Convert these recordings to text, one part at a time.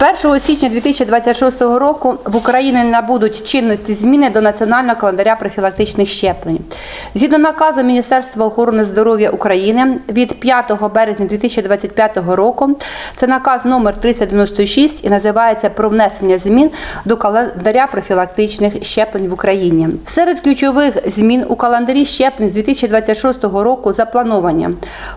З 1 січня 2026 року в Україні набудуть чинності зміни до національного календаря профілактичних щеплень. Згідно наказу Міністерства охорони здоров'я України від 5 березня 2025 року, це наказ номер 3096 і називається про внесення змін до календаря профілактичних щеплень в Україні. Серед ключових змін у календарі щеплень з 2026 року заплановані.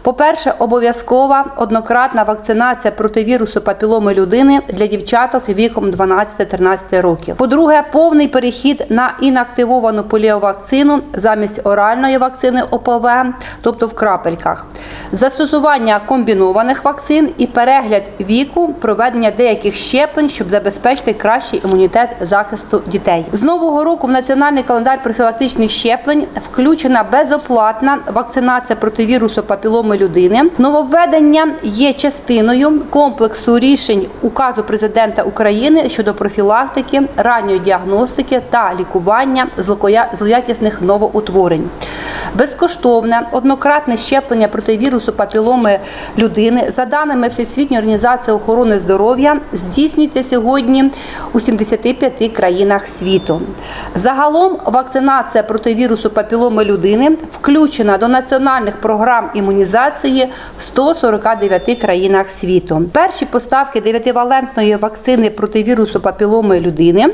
По-перше, обов'язкова однократна вакцинація проти вірусу папіломи людини для дівчаток віком 12-13 років. По-друге, повний перехід на інактивовану поліовакцину замість оральної вакцини ОПВ, тобто в крапельках, застосування комбінованих вакцин і перегляд віку проведення деяких щеплень, щоб забезпечити кращий імунітет захисту дітей. З нового року в національний календар профілактичних щеплень включена безоплатна вакцинація проти вірусу папіломи людини. Нововведення є частиною комплексу рішень указу президента України щодо профілактики, ранньої діагностики та лікування злоякісних новоутворень. Безкоштовне однократне щеплення проти вірусу папіломи людини за даними Всесвітньої організації охорони здоров'я здійснюється сьогодні у 75 країнах світу. Загалом вакцинація проти вірусу папіломи людини включена до національних програм імунізації в 149 країнах світу. Перші поставки дев'ятивалентної вакцини проти вірусу папіломи людини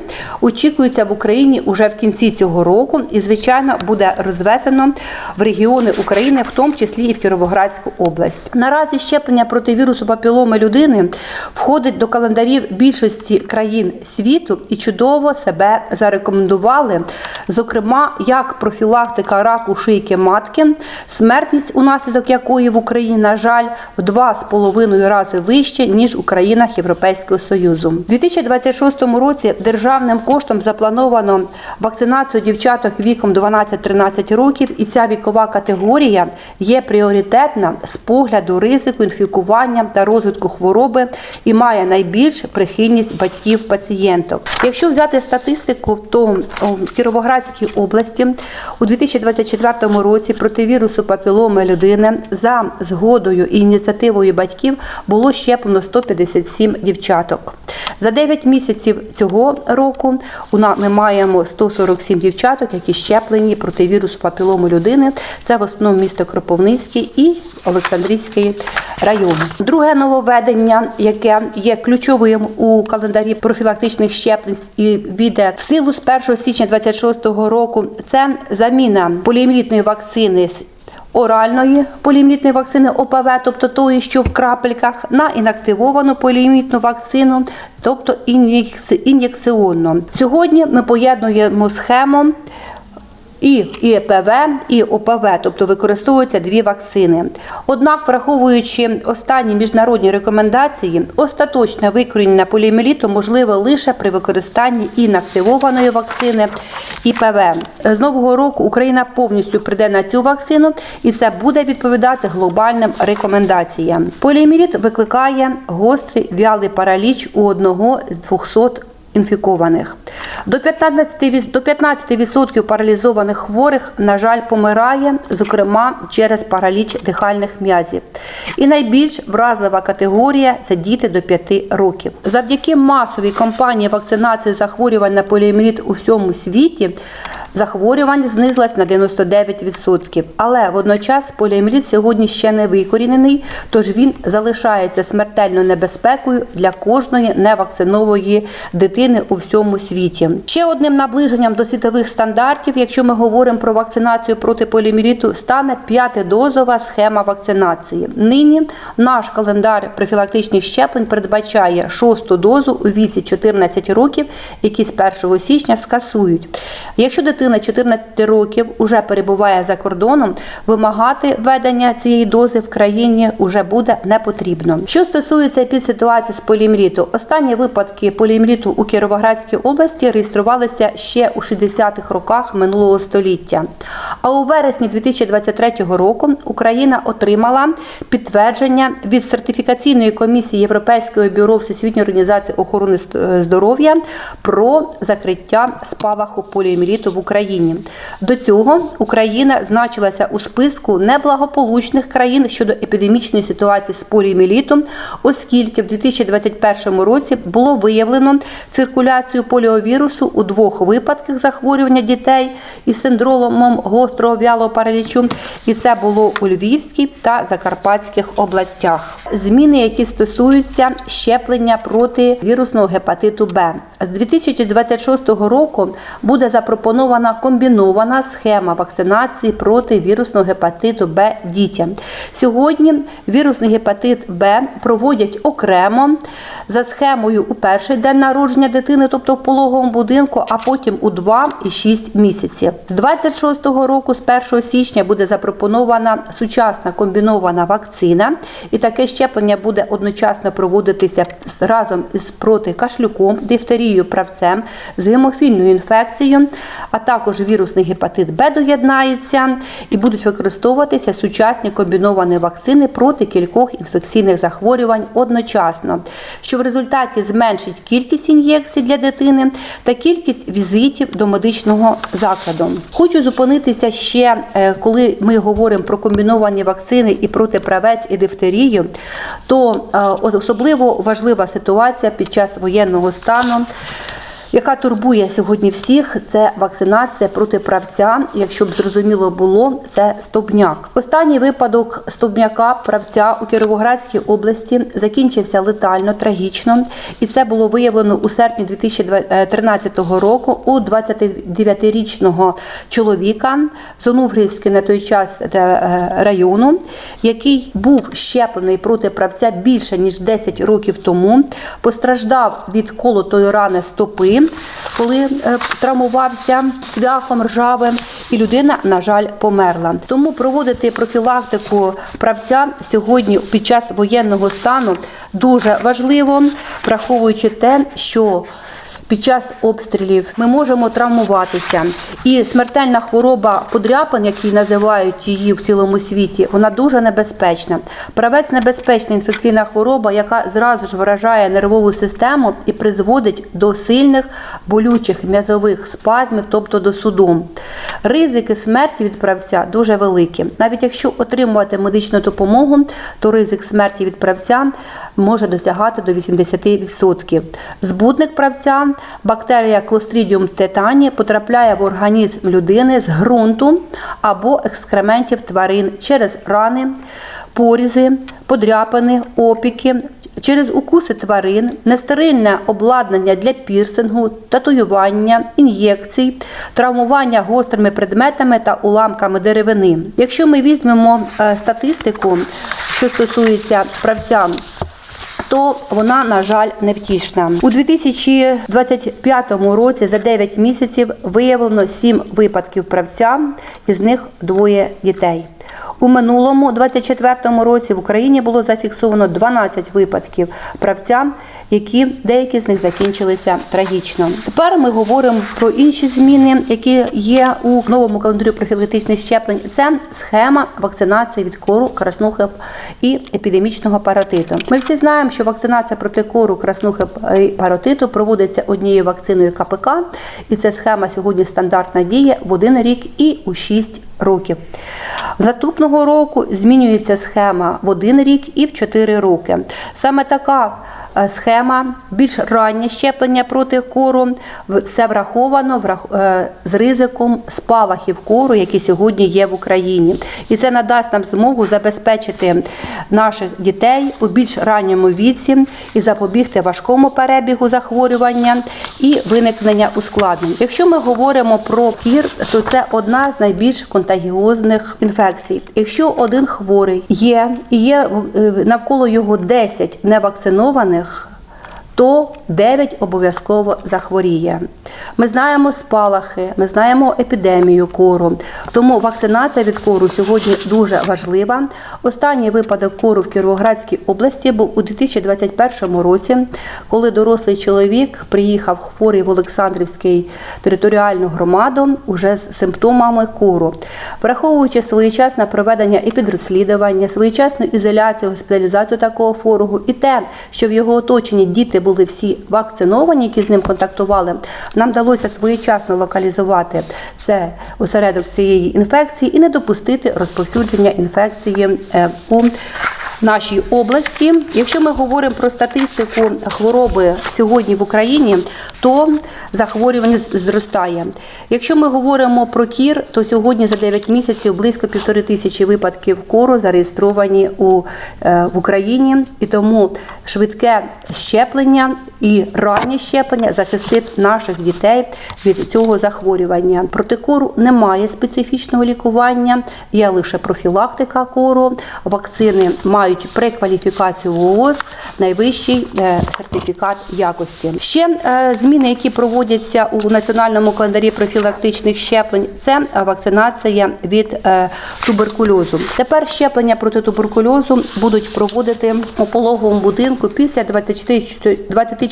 очікуються в Україні уже в кінці цього року і, звичайно, буде розвезено в регіони України, в тому числі і в Кіровоградську область. Наразі щеплення проти вірусу папіломи людини входить до календарів більшості країн світу і чудово себе зарекомендували, зокрема, як профілактика раку шийки матки, смертність унаслідок якої в Україні, на жаль, в два з половиною рази вище ніж у країнах Європейського Союзу. У 2026 році державним коштом заплановано вакцинацію дівчаток віком 12-13 років, і ця вікова категорія є пріоритетна з погляду ризику інфікування та розвитку хвороби і має найбільш прихильність батьків пацієнток. Якщо взяти статистику, то в Кіровоградській області у 2024 році проти вірусу папіломи людини за згодою і ініціативою батьків було щеплено 157 дівчаток. За 9 місяців цього року ми маємо 147 дівчаток, які щеплені проти вірусу папілому людини. Це в основному місто Кропивницький і Олександрійський район. Друге нововведення, яке є ключовим у календарі профілактичних щеплень і війде в силу з 1 січня 2026 року, це заміна поліоміелітної вакцини з оральної поліоміелітної вакцини ОПВ, тобто тої, що в крапельках, на інактивовану поліоміелітну вакцину, тобто ін'єкці- ін'єкціонну. Сьогодні ми поєднуємо схему і ІПВ, і ОПВ, тобто використовуються дві вакцини. Однак, враховуючи останні міжнародні рекомендації, остаточне викорінення поліоміеліту можливе лише при використанні інактивованої вакцини ІПВ. З нового року Україна повністю прийде на цю вакцину, і це буде відповідати глобальним рекомендаціям. Поліоміеліт викликає гострий вялий параліч у одного з 200 інфікованих. До 15%, до 15% паралізованих хворих, на жаль, помирає, зокрема через параліч дихальних м'язів. І найбільш вразлива категорія це діти до 5 років. Завдяки масовій кампанії вакцинації захворювань на поліоміеліт у всьому світі захворювань знизилась на 99%. Але водночас поліоміеліт сьогодні ще не викорінений, тож він залишається смертельною небезпекою для кожної невакцинової дитини у всьому світі. Ще одним наближенням до світових стандартів, якщо ми говоримо про вакцинацію проти поліоміеліту, стане п'ятидозова схема вакцинації. Нині наш календар профілактичних щеплень передбачає шосту дозу у віці 14 років, які з 1 січня скасують. Якщо дитина 14 років уже перебуває за кордоном, вимагати введення цієї дози в країні вже буде не потрібно. Що стосується підситуації з поліоміеліту, останні випадки поліоміеліту у Кіровоградській області реєструвалися ще у 60-х роках минулого століття. А у вересні 2023 року Україна отримала підтвердження від сертифікаційної комісії Європейського бюро Всесвітньої організації охорони здоров'я про закриття спалаху поліоміеліту в Україні. Україні. До цього Україна значилася у списку неблагополучних країн щодо епідемічної ситуації з поліоміелітом, оскільки в 2021 році було виявлено циркуляцію поліовірусу у двох випадках захворювання дітей із синдромом гострого вялого паралічу, і це було у Львівській та Закарпатських областях. Зміни, які стосуються щеплення проти вірусного гепатиту Б. З 2026 року буде запропонована комбінована схема вакцинації проти вірусного гепатиту Б дітям. Сьогодні вірусний гепатит Б проводять окремо за схемою у перший день народження дитини, тобто в пологовому будинку, а потім у 2 і 6 місяців. З 26 року, з 1 січня, буде запропонована сучасна комбінована вакцина, і таке щеплення буде одночасно проводитися разом із протикашлюком, дифтерією, правцем, з гемофільною інфекцією, а також вірусний гепатит Б доєднається і будуть використовуватися сучасні комбіновані вакцини проти кількох інфекційних захворювань одночасно, що в результаті зменшить кількість ін'єкцій для дитини та кількість візитів до медичного закладу. Хочу зупинитися ще, е, коли ми говоримо про комбіновані вакцини і проти правець і дифтерію, то е, особливо важлива ситуація під час воєнного стану. Яка турбує сьогодні всіх, це вакцинація проти правця. Якщо б зрозуміло було, це стовбняк. Останній випадок стовбняка правця у Кіровоградській області закінчився летально, трагічно, і це було виявлено у серпні 2013 року у 29-річного чоловіка з Онуфрівської на той час е, району, який був щеплений проти правця більше ніж 10 років тому, постраждав від колотої рани стопи коли е, травмувався цвяхом ржавим, і людина, на жаль, померла. Тому проводити профілактику правця сьогодні під час воєнного стану дуже важливо, враховуючи те, що під час обстрілів ми можемо травмуватися, і смертельна хвороба подряпин, які називають її в цілому світі, вона дуже небезпечна. Правець небезпечна інфекційна хвороба, яка зразу ж вражає нервову систему і призводить до сильних болючих м'язових спазмів, тобто до судом. Ризики смерті від правця дуже великі. Навіть якщо отримувати медичну допомогу, то ризик смерті від правця може досягати до 80%. Збудник правця бактерія Clostridium tetani потрапляє в організм людини з ґрунту або екскрементів тварин через рани, порізи, подряпини, опіки, через укуси тварин, нестерильне обладнання для пірсингу, татуювання, ін'єкцій, травмування гострими предметами та уламками деревини. Якщо ми візьмемо е, статистику, що стосується правця, то вона, на жаль, невтішна. У 2025 році за 9 місяців виявлено 7 випадків правця, із них двоє дітей. У минулому 24-му році в Україні було зафіксовано 12 випадків правця, які деякі з них закінчилися трагічно. Тепер ми говоримо про інші зміни, які є у новому календарі профілактичних щеплень. Це схема вакцинації від кору, краснухи і епідемічного паротиту. Ми всі знаємо, що вакцинація проти кору, краснухи і паротиту проводиться однією вакциною КПК, і ця схема сьогодні стандартна діє в один рік і у 6 років. Наступного року змінюється схема в один рік і в 4 роки. Саме така е, схема, більш раннє щеплення проти кору, це враховано врах- е, з ризиком спалахів кору, які сьогодні є в Україні. І це надасть нам змогу забезпечити наших дітей у більш ранньому віці і запобігти важкому перебігу захворювання і виникнення ускладнень. Якщо ми говоримо про кір, то це одна з найбільш контагіозних інфекцій. Якщо один хворий є і є е, навколо його 10 невакцинованих, то 9 обов'язково захворіє. Ми знаємо спалахи, ми знаємо епідемію кору. Тому вакцинація від кору сьогодні дуже важлива. Останній випадок кору в Кіровоградській області був у 2021 році, коли дорослий чоловік приїхав хворий в Олександрівський територіальну громаду уже з симптомами кору. Враховуючи своєчасне проведення епідрозслідування, своєчасну ізоляцію, госпіталізацію такого хворого і те, що в його оточенні діти були всі вакциновані, які з ним контактували, нам вдалося своєчасно локалізувати це осередок цієї інфекції і не допустити розповсюдження інфекції е, у нашій області. Якщо ми говоримо про статистику хвороби сьогодні в Україні, то захворюваність зростає. Якщо ми говоримо про кір, то сьогодні за 9 місяців близько півтори тисячі випадків кору зареєстровані у, е, в Україні, і тому швидке щеплення і раннє щеплення захистить наших дітей від цього захворювання. Проти кору немає специфічного лікування, є лише профілактика кору. Вакцини мають прекваліфікацію ООС, найвищий е, сертифікат якості. Ще е, зміни, які проводяться у національному календарі профілактичних щеплень, це вакцинація від е, туберкульозу. Тепер щеплення проти туберкульозу будуть проводити у пологовому будинку після 24,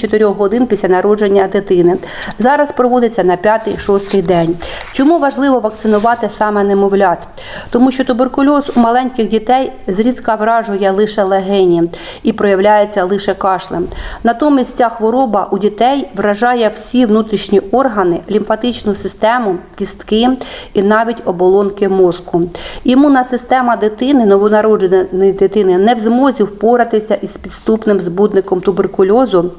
24 годин після народження дитини. Зараз проводиться на 5-6 день. Чому важливо вакцинувати саме немовлят? Тому що туберкульоз у маленьких дітей зрідка вражує лише легені і проявляється лише кашлем. Натомість ця хвороба у дітей вражає всі внутрішні органи, лімфатичну систему, кістки і навіть оболонки мозку. Імунна система дитини, новонародженої дитини, не в змозі впоратися із підступним збудником туберкульозу.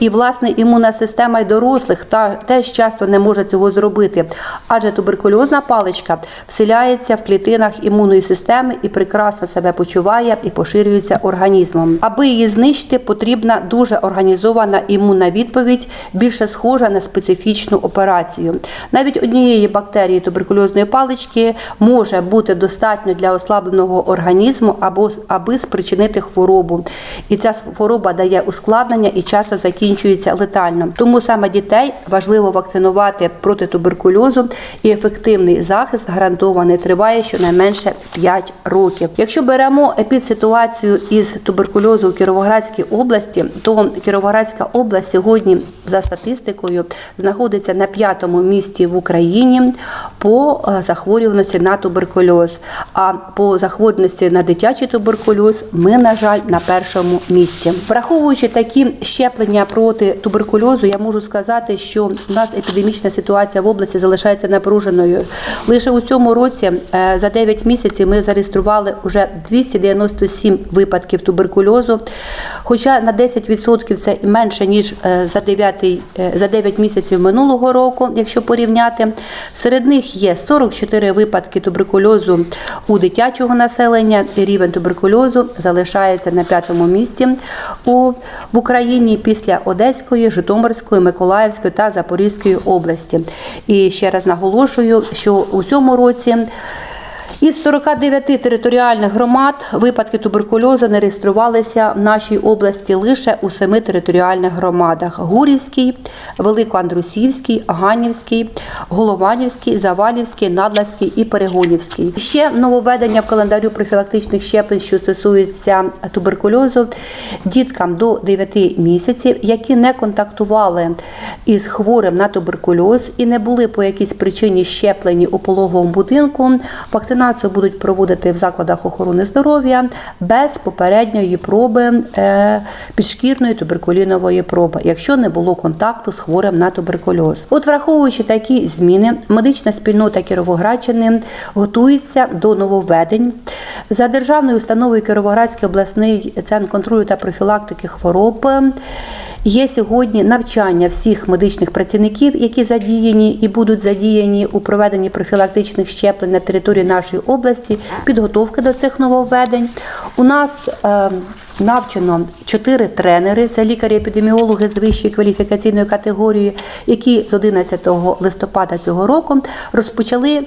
І, власне, імунна система й дорослих та теж часто не може цього зробити, адже туберкульозна паличка вселяється в клітинах імунної системи і прекрасно себе почуває і поширюється організмом. Аби її знищити, потрібна дуже організована імунна відповідь, більше схожа на специфічну операцію. Навіть однієї бактерії туберкульозної палички може бути достатньо для ослабленого організму або аби спричинити хворобу. І ця хвороба дає ускладнення і часто закінчується летально. Тому саме дітей важливо вакцинувати проти туберкульозу, і ефективний захист гарантований триває щонайменше 5 років. Якщо беремо епідситуацію із туберкульозу у Кіровоградській області, то Кіровоградська область сьогодні за статистикою знаходиться на п'ятому місці в Україні по е, захворюваності на туберкульоз. А по захворюваності на дитячий туберкульоз ми, на жаль, на першому місці. Враховуючи такі щеплення проти туберкульозу, я можу сказати, що у нас епідемічна ситуація в області залишається напруженою. Лише у цьому році е, за 9 місяців ми зареєстрували вже 297 випадків туберкульозу. Хоча на 10% це менше ніж е, за 9, е, за 9 місяців минулого року, якщо порівняти. Серед них є 44 випадки туберкульозу у дитячого населення. Рівень туберкульозу залишається на п'ятому місці у в Україні після Одеської, Житомирської, Миколаївської та Запорізької області. І ще раз наголошую, що у цьому році. Із 49 територіальних громад випадки туберкульозу не реєструвалися в нашій області лише у семи територіальних громадах: Гурівський, Великоандрусівський, Ганівський, Голованівський, Завалівський, Надлацький і Перегонівський. Ще нововведення в календарю профілактичних щеплень, що стосується туберкульозу, діткам до 9 місяців, які не контактували із хворим на туберкульоз і не були по якійсь причині щеплені у пологовому будинку. Вакцинацію будуть проводити в закладах охорони здоров'я без попередньої проби е, підшкірної туберкулінової проби, якщо не було контакту з хворим на туберкульоз. От враховуючи такі зміни, медична спільнота Кіровоградщини готується до нововведень. За державною установою Кіровоградський обласний центр контролю та профілактики хвороб. Є сьогодні навчання всіх медичних працівників, які задіяні і будуть задіяні у проведенні профілактичних щеплень на території нашої області, підготовки до цих нововведень. У нас е, навчено чотири тренери, це лікарі-епідеміологи з вищої кваліфікаційної категорії, які з 11 листопада цього року розпочали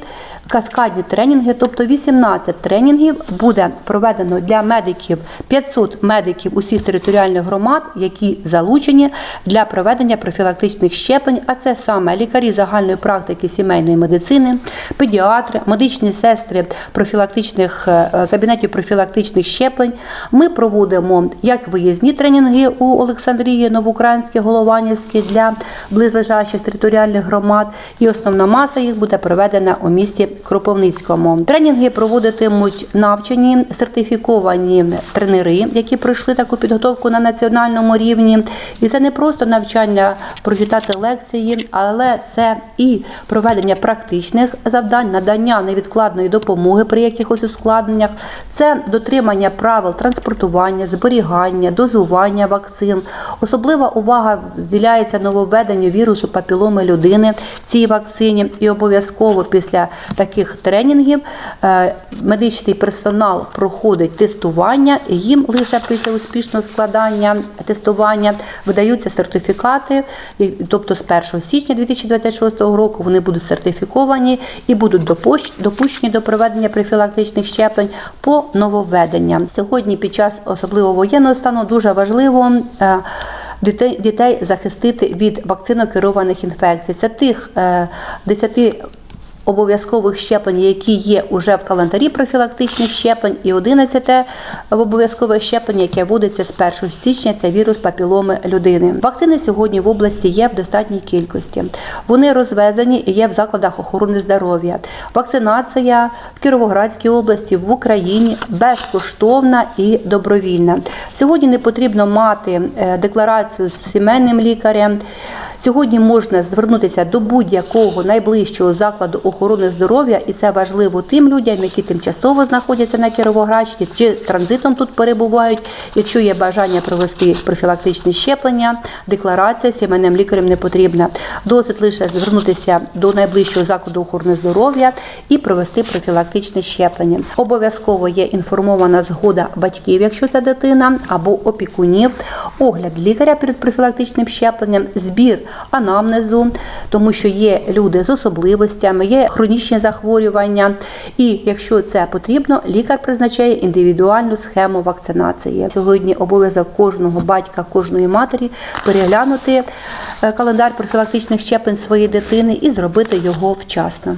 каскадні тренінги, тобто 18 тренінгів буде проведено для медиків 500 медиків усіх територіальних громад, які залучені для проведення профілактичних щеплень. А це саме лікарі загальної практики сімейної медицини, педіатри, медичні сестри профілактичних е, кабінетів профілактичних щеплень. Ми проводимо як виїзні тренінги у Олександрії, Новоукраїнське, Голованівське для близлежащих територіальних громад, і основна маса їх буде проведена у місті Кропивницькому. Тренінги проводитимуть навчені сертифіковані тренери, які пройшли таку підготовку на національному рівні. І це не просто навчання прочитати лекції, але це і проведення практичних завдань, надання невідкладної допомоги при якихось ускладненнях, це дотримання правил транспортування, зберігання, дозування вакцин. Особлива увага вділяється нововведенню вірусу папіломи людини цій вакцині. І обов'язково після таких тренінгів е, медичний персонал проходить тестування. Їм лише після успішного складання тестування видаються сертифікати. Тобто з 1 січня 2026 року вони будуть сертифіковані і будуть допущ- допущені до проведення профілактичних щеплень по нововведенням. Сьогодні, під час особливо воєнного стану, дуже важливо. е, Дітей, захистити від вакцинокерованих інфекцій. Це тих е, 10 обов'язкових щеплень, які є уже в календарі профілактичних щеплень, і 11 обов'язкове щеплення, яке вводиться з 1 січня, це вірус папіломи людини. Вакцини сьогодні в області є в достатній кількості. Вони розвезені і є в закладах охорони здоров'я. Вакцинація в Кіровоградській області, в Україні безкоштовна і добровільна. Сьогодні не потрібно мати е, декларацію з сімейним лікарем. Сьогодні можна звернутися до будь-якого найближчого закладу охорони здоров'я, і це важливо тим людям, які тимчасово знаходяться на Кіровоградщині чи транзитом тут перебувають. Якщо є бажання провести профілактичне щеплення, декларація сімейним лікарем не потрібна. Досить лише звернутися до найближчого закладу охорони здоров'я і провести профілактичне щеплення. Обов'язково є інформована згода батьків, якщо це дитина, або опікунів, огляд лікаря перед профілактичним щепленням, збір анамнезу, тому що є люди з особливостями, є хронічні захворювання. І якщо це потрібно, лікар призначає індивідуальну схему вакцинації. Сьогодні обов'язок кожного батька, кожної матері переглянути е, календар профілактичних щеплень своєї дитини і зробити його вчасно.